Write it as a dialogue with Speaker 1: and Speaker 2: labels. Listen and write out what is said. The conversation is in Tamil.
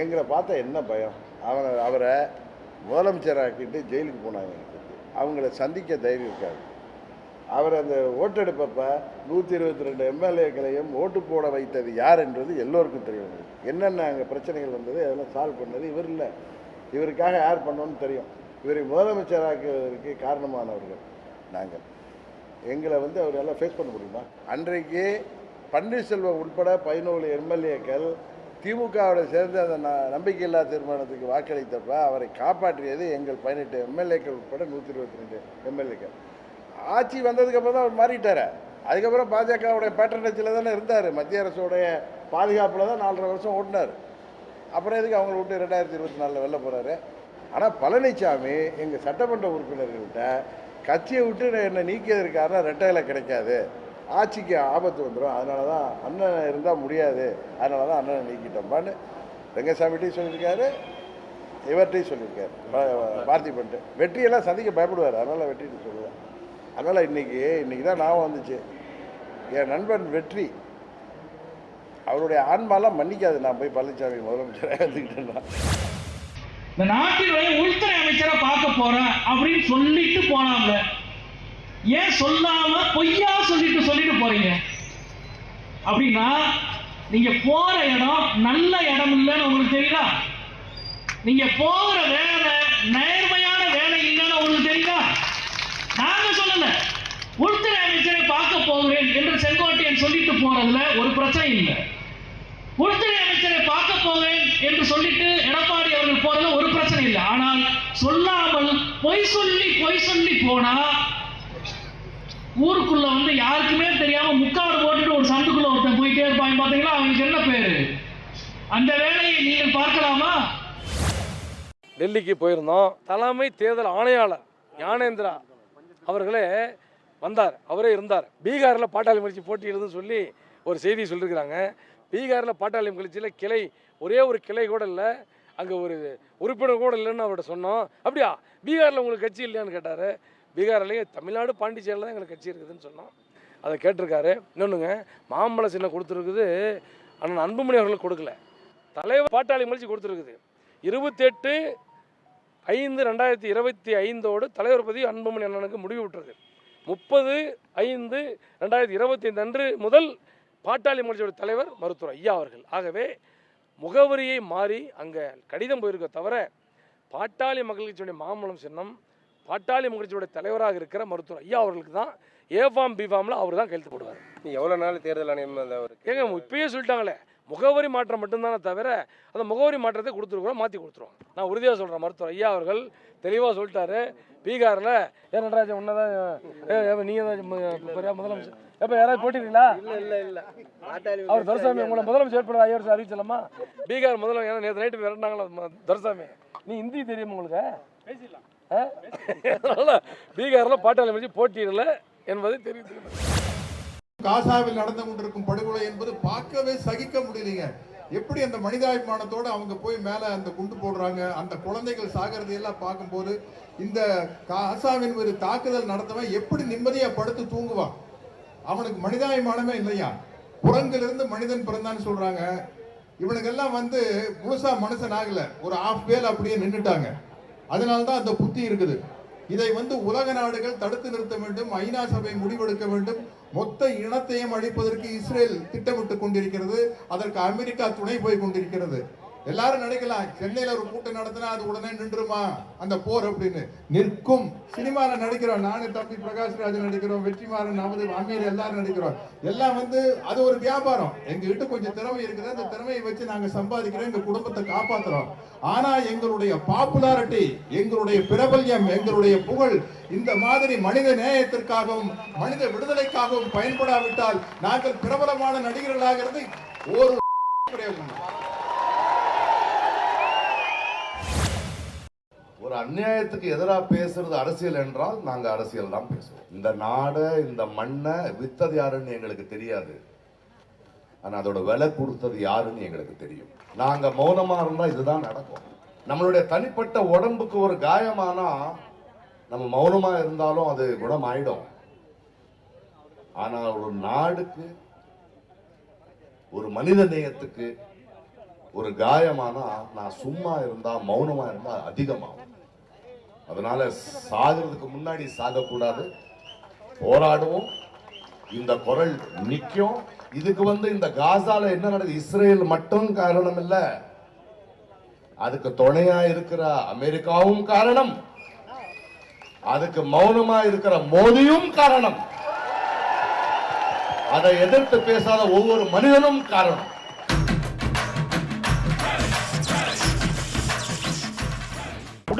Speaker 1: எங்களை பார்த்தா என்ன பயம்? அவனை அவரை முதலமைச்சராக்கிட்டு ஜெயிலுக்கு போனாங்க அவங்கள சந்திக்க தைரியம் இருக்காது. அவர் அந்த ஓட்டெடுப்பப்ப நூற்றி இருபத்தி ரெண்டு எம்எல்ஏக்களையும் ஓட்டு போட வைத்தது யார் என்றது எல்லோருக்கும் தெரியும் என்னென்ன அங்கே பிரச்சனைகள் வந்தது அதெல்லாம் சால்வ் பண்ணது இவர் இல்லை. இவருக்காக யார் பண்ணோன்னு தெரியும். இவரை முதலமைச்சராக்குவதற்கு காரணமானவர்கள் நாங்கள். எங்களை வந்து அவரெல்லாம் ஃபேஸ் பண்ண முடியுமா? அன்றைக்கு பன்னீர்செல்வம் உட்பட பதினோரு எம்எல்ஏக்கள் திமுகவோட சேர்ந்து அந்த நம்பிக்கையில்லா தீர்மானத்துக்கு வாக்களித்தப்ப அவரை காப்பாற்றியது எங்கள் பதினெட்டு எம்எல்ஏக்கள் உட்பட நூற்றி இருபத்தி ரெண்டு எம்எல்ஏக்கள். ஆட்சி வந்ததுக்கப்புறம் தான் அவர் மாறிட்டார். அதுக்கப்புறம் பாஜகவுடைய பேட்டர்னேஜில் தானே இருந்தார். மத்திய அரசுடைய பாதுகாப்பில் தான் நாலரை வருஷம் ஓட்டினார். அப்புறம் எதுக்கு அவங்கள விட்டு ரெண்டாயிரத்தி இருபத்தி நாலில் வெளில போகிறாரு ஆனால் பழனிசாமி எங்கள் சட்டமன்ற உறுப்பினர்கள்ட்ட கட்சியை விட்டு என்னை நீக்கியதற்கு ரெட்டையில் கிடைக்காது. ஆட்சிக்கு ஆபத்து வந்துடும் அதனால தான் அண்ணன் இருந்தால் முடியாது. அதனால தான் அண்ணனை நீக்கிட்டோம்பான்னு ரங்கசாமிகிட்டையும் சொல்லியிருக்காரு. இவர்கிட்டையும் சொல்லியிருக்காரு. பார்த்தி பார்த்திபன்ட்டு வெற்றியெல்லாம் சந்திக்க பயப்படுவார். அதனால் வெற்றின்னு சொல்லுவேன் அதனால் இன்னைக்கு இன்னைக்கு தான் ஞாபகம் வந்துச்சு. என் நண்பன் வெற்றி அவருடைய ஆன்மாலாம் மன்னிக்காது. நான் போய் பழனிசாமி முதலமைச்சராக இருந்துக்கிட்டேன்னா
Speaker 2: இந்த நாட்டினுடைய உள்துறை அமைச்சரை பார்க்க போறேன் அப்படின்னு சொல்லிட்டு போனாங்க ஏன் சொல்லாம பொய்யா சொல்லிட்டு சொல்லிட்டு போறீங்க? அப்படின்னா நீங்க போற இடம் நல்ல இடம் இல்லைன்னு உங்களுக்கு தெரியுதா? நீங்க போகிற வேலை நேர்மையான வேலை இல்லைன்னு உங்களுக்கு தெரியுதா? நாங்க சொல்லல. உள்துறை அமைச்சரை பார்க்க போகிறேன் என்று செங்கோட்டையன் சொல்லிட்டு போறதுல ஒரு பிரச்சனை இல்லை. உள்துறை அமைச்சரை பார்க்க போகிறேன் என்று சொல்லிட்டு எடப்பாடி அவர்கள் போறதுல ஒரு பிரச்சனை இல்லை. ஆனால் சொல்லாமல் பொய் சொல்லி பொய் சொல்லி போனா ஊருக்குள்ள வந்து யாருக்குமே தெரியாம முக்காடு போட்டுட்டு ஒரு சந்துக்குள்ள ஒருத்தன் போயிட்டே இருப்பாங்க பாத்தீங்களா? அவங்களுக்கு என்ன பேரு? அந்த வேலையை நீங்கள் பார்க்கலாமா?
Speaker 3: டெல்லிக்கு போயிருந்தோம். தலைமை தேர்தல் ஆணையாளர் ஞானேந்திரா அவர்களே வந்தார். அவரே இருந்தார். பீகாரில் பாட்டாளி முயற்சி போட்டியிடுதுன்னு சொல்லி ஒரு செய்தி சொல்லியிருக்கிறாங்க பீகாரில் பாட்டாளி முயற்சியில் கிளை ஒரே ஒரு கிளை கூட இல்லை. அங்கே ஒரு உறுப்பினர் கூட இல்லைன்னு அவர்கிட்ட சொன்னோம். அப்படியா? பீகாரில் உங்களுக்கு கட்சி இல்லையான்னு கேட்டார். பீகார்லேயும் தமிழ்நாடு பாண்டிச்சேரியில் தான் எங்களுக்கு கட்சி இருக்குதுன்னு சொன்னோம் அதை கேட்டிருக்காரு. இன்னொன்றுங்க மாம்பழ சின்னம் கொடுத்துருக்குது. ஆனால் அன்புமணி அவர்களுக்கு கொடுக்கல. தலைவர் பாட்டாளி முயற்சி கொடுத்துருக்குது. இருபத்தெட்டு ஐந்து ரெண்டாயிரத்தி இருபத்தி ஐந்தோடு தலைவர் பதவி அன்புமணி அண்ணனுக்கு முடிவு விட்டுருக்கு. முப்பது ஐந்து ரெண்டாயிரத்தி இருபத்தி ஐந்து அன்று முதல் பாட்டாளி முயற்சியோட தலைவர் மருத்துவர் ஐயா அவர்கள். ஆகவே முகவரியை மாறி அங்கே கடிதம் போயிருக்க தவிர பாட்டாளி மக்கள் கட்சியுடைய மாம்பழம் சின்னம் பாட்டாளி கட்சியோட தலைவராக இருக்கிற மருத்துவர் ஐயா அவர்களுக்கு தான் ஏ ஃபார்ம் பி ஃபார்மில் அவர் தான் கையெழுத்து போடுவார்.
Speaker 4: நீ எவ்வளோ நாள் தேர்தல் ஆணையம்
Speaker 3: ஏங்க இப்பயே சொல்லிட்டாங்களே. முகவரி மாற்றம் மட்டும்தானே தவிர அந்த முகவரி மாற்றத்தை கொடுத்துருக்குறோம் மாற்றி கொடுத்துருவோம் நான் உறுதியாக சொல்கிறேன் மருத்துவர் ஐயா அவர்கள் தெளிவாக சொல்லிட்டாரு. பீகாரில் ஏன் நடராஜன் உன்னதான் நீங்கள் தான் பெரிய முதலமைச்சர். எப்போ யாராவது போட்டிருக்கீங்களா?
Speaker 4: இல்லை இல்லை
Speaker 3: அவர் துரசாமி உங்களை முதலமைச்சர் ஏற்பட ஐயா வருஷம் அறிவிச்சலாமா பீகார் முதலமைச்சர் நேற்று நைட்டு விரட்டினாங்களா துரசாமி? நீ ஹிந்தி தெரியுமா உங்களுக்கு? ஆ? அதனால பீகாரில் பாட்டாளி வச்சு போட்டியிடல என்பது தெரிவித்து
Speaker 5: காசாவில் நடந்து கொண்டிருக்கும் படுகொலை என்பது பார்க்கவே சகிக்க முடியலைங்க. எப்படி அந்த மனிதாபிமானத்தோடு அவங்க போய் மேலே அந்த குண்டு போடுறாங்க அந்த குழந்தைகள் சாகிறதையெல்லாம் பார்க்கும்போது இந்த காசாவின் ஒரு தாக்குதல் நடத்தவன் எப்படி நிம்மதியாக படுத்து தூங்குவான்? அவனுக்கு மனிதாபிமானமே இல்லையா? குரங்கிலிருந்து மனிதன் பிறந்தான்னு சொல்கிறாங்க இவனுக்கெல்லாம் வந்து முழுசாக மனுஷன் ஆகலை. ஒரு ஆஃப் வேல் அப்படியே நின்றுட்டாங்க அதனால தான் அந்த புத்தி இருக்குது. இதை வந்து உலக நாடுகள் தடுத்து நிறுத்த வேண்டும் ஐநா சபை முடிவெடுக்க வேண்டும். மொத்த இனத்தையும் அழிப்பதற்கு இஸ்ரேல் திட்டமிட்டு கொண்டிருக்கிறது. அதற்கு அமெரிக்கா துணை போய் கொண்டிருக்கிறது. எல்லாரும் நினைக்கலாம் சென்னையில ஒரு கூட்டம் நடத்தினா அது உடனே நின்றுமா அந்த போர் அப்படின்னு. நிற்கும். சினிமால நடிக்கிறோம். நானு தம்பி பிரகாஷ் ராஜ் நடிக்கிறோம். வெற்றிமாறன் நமது அமீர் எல்லாரும் நடிக்கிறோம். எல்லாம் வந்து அது ஒரு வியாபாரம். எங்க கிட்ட கொஞ்சம் திறமை இருக்குது. அந்த திறமையை வச்சு நாங்க சம்பாதிக்கிறோம். எங்க குடும்பத்தை காப்பாத்துறோம். ஆனா எங்களுடைய பாப்புலாரிட்டி எங்களுடைய பிரபல்யம் எங்களுடைய புகழ் இந்த மாதிரி மனித நேயத்திற்காகவும் மனித விடுதலைக்காகவும் பயன்படாவிட்டால் நாங்கள் பிரபலமான நடிகர்களாகிறது ஒரு
Speaker 6: ஒரு அநியாயத்துக்கு எதிராக பேசுறது அரசியல் என்றால் நாங்கள் அரசியல் தான் பேசுவோம். இந்த நாடை இந்த மண்ணை வித்தது யாருன்னு எங்களுக்கு தெரியாது. ஆனால் அதோட விலை கொடுத்தது யாருன்னு எங்களுக்கு தெரியும். நாங்கள் மௌனமாக இருந்தால் இதுதான் நடக்கும். நம்மளுடைய தனிப்பட்ட உடம்புக்கு ஒரு காயமானா நம்ம மௌனமாக இருந்தாலும் அது குணமாயிடும். ஆனால் ஒரு நாடுக்கு ஒரு மனித நேயத்துக்கு ஒரு காயமானா நான் சும்மா இருந்தா மௌனமா இருந்தா அதிகமாகும். அதனால சாகிறதுக்கு முன்னாடி சாகக்கூடாது. போராடுவோம். இந்த குரல் நிற்கும் இதுக்கு வந்து இந்த காசால என்ன நடக்குது? இஸ்ரேல் மட்டும் காரணம் இல்ல அதுக்கு துணையா இருக்கிற அமெரிக்காவும் காரணம். அதுக்கு மௌனமா இருக்கிற மோதியும் காரணம். அதை எதிர்த்து பேசாத ஒவ்வொரு மனிதனும் காரணம்.